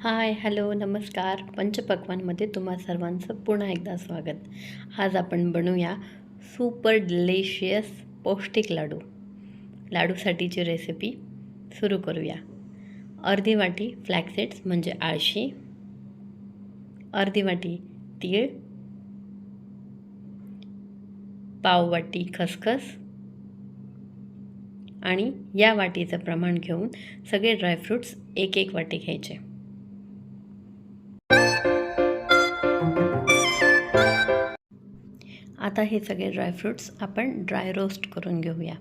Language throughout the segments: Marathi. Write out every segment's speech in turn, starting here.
हाय हॅलो नमस्कार. पंचपक्वानमध्ये तुम्हा सर्वांचं पुन्हा एकदा स्वागत. आज आपण बनवूया सुपर डिलेशियस पौष्टिक लाडू. लाडूसाठीची रेसिपी सुरू करूया. अर्धी वाटी फ्लॅक्सेट्स म्हणजे आळशी. अर्धी वाटी तीळ. पाव वाटी खसखस. आणि या वाटीचं प्रमाण घेऊन सगळे ड्रायफ्रूट्स एक एक वाटी घ्यायचे. आता हे सगळे ड्रायफ्रूट्स आपण ड्राय रोस्ट करून घेऊया.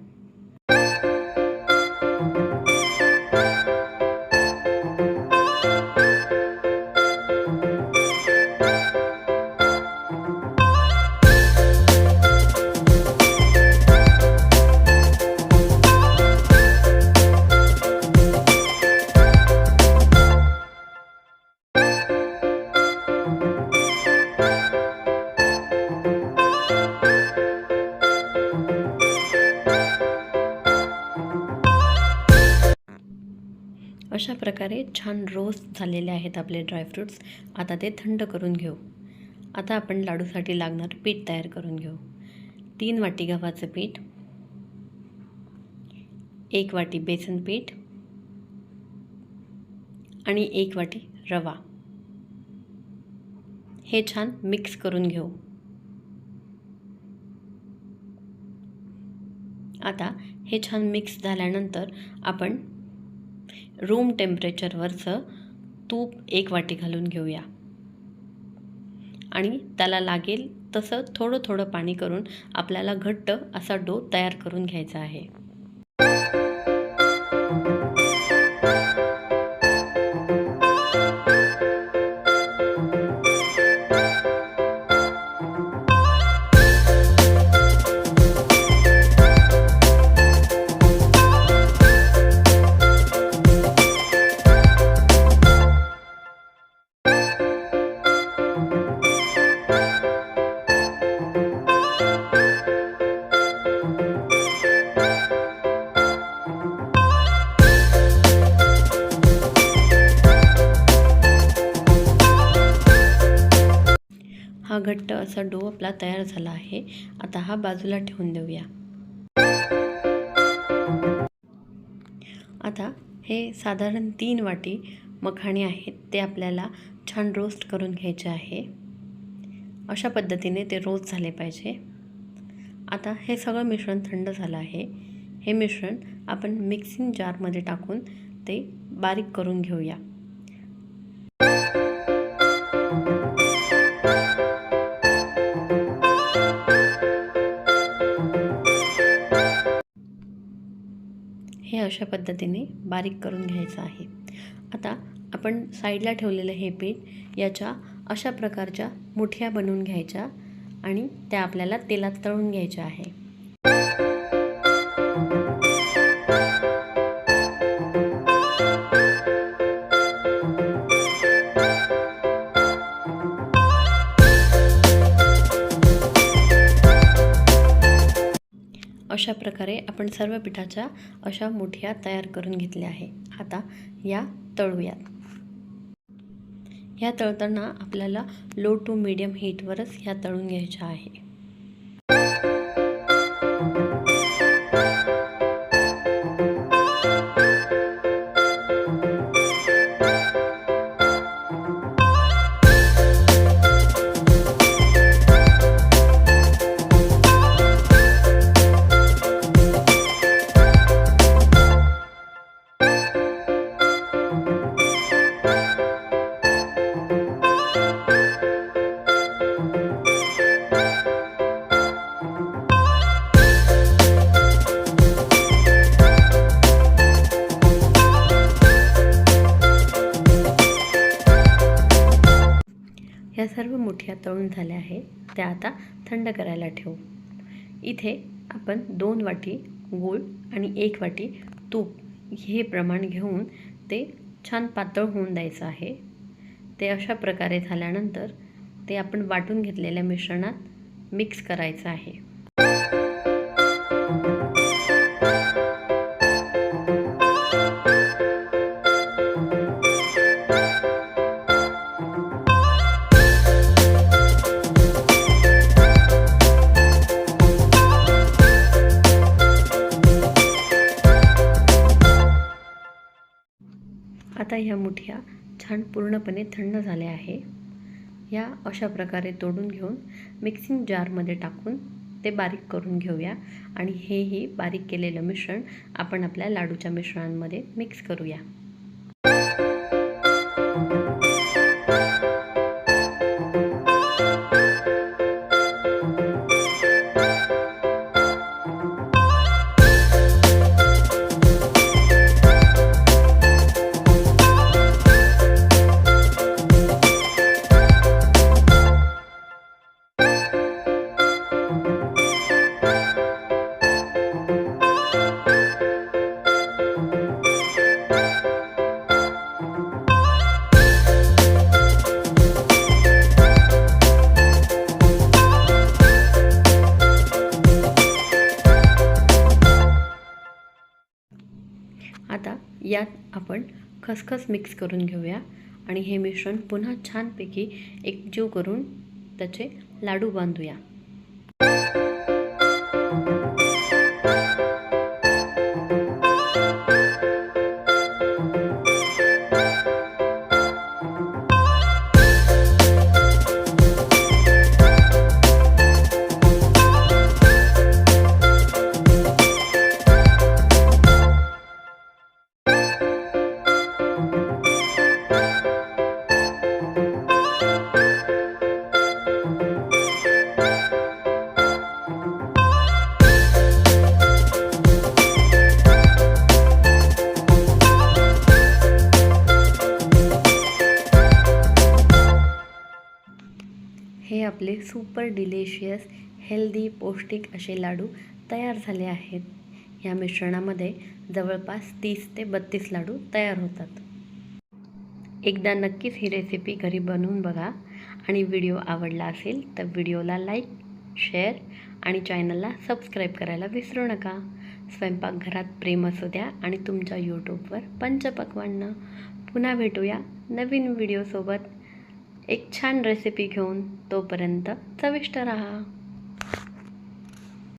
अशा प्रकारे छान रोस्ट झालेले आहेत आपले ड्रायफ्रूट्स आता ते थंड करून घेऊ. आता आपण लाडूसाठी लागणार पीठ तयार करून घेऊ. तीन वाटी गव्हाचं पीठ. एक वाटी बेसन पीठ. आणि एक वाटी रवा. हे छान मिक्स करून घेऊ. आता हे छान मिक्स झाल्यानंतर आपण रूम टेम्परेचरवरचं तूप एक वाटी घालून घेऊया. आणि त्याला लागेल तसं थोडं थोडं पाणी करून आपल्याला घट्ट असा डो तयार करून घ्यायचा आहे. घट्ट असा डो आपला तयार झाला आहे. आता हा बाजूला ठेवून देऊया. आता हे साधारण तीन वाटी मखाणे आहेत ते आपल्याला छान रोस्ट करून घ्यायचे आहे. अशा पद्धतीने ते रोस्ट झाले पाहिजे. आता हे सगळं मिश्रण थंड झालं आहे. हे मिश्रण आपण मिक्सिंग जारमध्ये टाकून ते बारीक करून घेऊया. अशा पद्धतीने बारीक करून घ्यायचं आहे. आता आपण साईडला ठेवलेलं हे पीठ याच्या अशा प्रकारच्या मुठ्या बनवून घ्यायच्या आणि त्या आपल्याला तेलात तळून घ्यायच्या आहे. अशा प्रकारे आपण सर्व पिठाच्या अशा मुठ्या तयार करून घेतल्या आहे. आता या तळूयात. ह्या तळताना आपल्याला लो टू मीडियम हीटवरच ह्या तळून घ्यायच्या आहे. ह्या सर्व मुठ्या तळून झाल्या आहेत. त्या आता थंड करायला ठेवू. इथे आपण दोन वाटी गूळ आणि एक वाटी तूप हे प्रमाण घेऊन ते छान पातळ होऊन द्यायचं आहे. ते अशा प्रकारे झाल्यानंतर ते आपण वाटून घेतलेल्या मिश्रणात मिक्स करायचं आहे. आता ह्या मुठ्या छान पूर्णपणे थंड झाल्या आहे. या अशा प्रकारे तोडून घेऊन मिक्सिंग जारमध्ये टाकून ते बारीक करून घेऊया. आणि हेही बारीक केलेलं मिश्रण आपण आपल्या लाडूच्या मिश्रणांमध्ये मिक्स करूया. यात आपण खसखस मिक्स करून घेऊया. आणि हे मिश्रण पुन्हा छानपैकी एकजीव करून त्याचे लाडू बांधूया. आपले सुपर डिलिशियस हेल्दी पौष्टिक असे लाडू तयार झाले आहेत. या मिश्रणामध्ये जवळपास तीस ते बत्तीस लाडू तयार होतात. एकदा नक्कीच ही रेसिपी घरी बनवून बघा. आणि व्हिडिओ आवडला असेल तर व्हिडिओला लाईक शेअर आणि चॅनलला सबस्क्राईब करायला विसरू नका. स्वयंपाकघरात प्रेम असू द्या आणि तुमच्या यूट्यूबवर पंचपक्वांना पुन्हा भेटूया नवीन व्हिडिओसोबत एक छान रेसिपी घेऊन तोपर्यंत चविष्ट राहा.